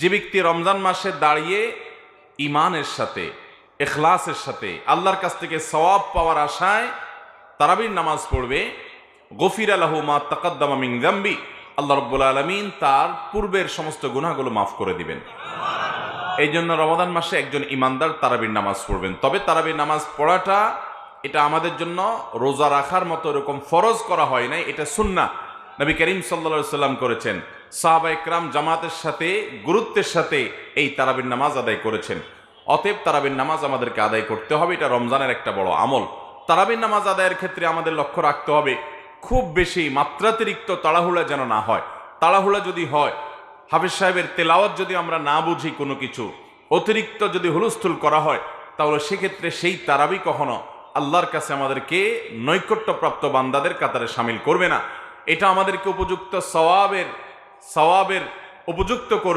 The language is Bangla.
যে ব্যক্তি রমজান মাসে দাঁড়িয়ে ইমানের সাথে, এখলাসের সাথে, আল্লাহর কাছ থেকে সওয়াব পাওয়ার আশায় তারাবির নামাজ পড়বে, গফির আলাহু মা তাকাদ্দামা মিন গাম্বি আল্লাহ রব্বুল আলমিন তার পূর্বের সমস্ত গুনাহগুলো মাফ করে দিবেন। এই জন্য রমাদান মাসে একজন ইমানদার তারাবির নামাজ পড়বেন। তবে তারাবির নামাজ পড়াটা এটা আমাদের জন্য রোজা রাখার মতো এরকম ফরজ করা হয় নাই, এটা সুন্না নবী করিম সাল্লা সাল্লাম করেছেন। সাহাবা ইকরাম জামাতের সাথে, গুরুত্বের সাথে এই তারাবির নামাজ আদায় করেছেন। অতএব তারাবির নামাজ আমাদেরকে আদায় করতে হবে, এটা রমজানের একটা বড় আমল। তারাবির নামাজ আদায়ের ক্ষেত্রে আমাদের লক্ষ্য রাখতে হবে, খুব বেশি মাত্রাতিরিক্ত তাড়াহুড়া যেন না হয়। তাড়াহুড়া যদি হয়, হাফিজ সাহেবের তেলাওয়াত যদি আমরা না বুঝি কোনো কিছু, অতিরিক্ত যদি হুলস্থুল করা হয়, তাহলে সেক্ষেত্রে সেই তারাবি কখনো আল্লাহর কাছে আমাদেরকে নৈকট্যপ্রাপ্ত বান্দাদের কাতারে সামিল করবে না। এটা আমাদেরকে উপযুক্ত সওয়াবের সওয়াবের উপযুক্ত করবে।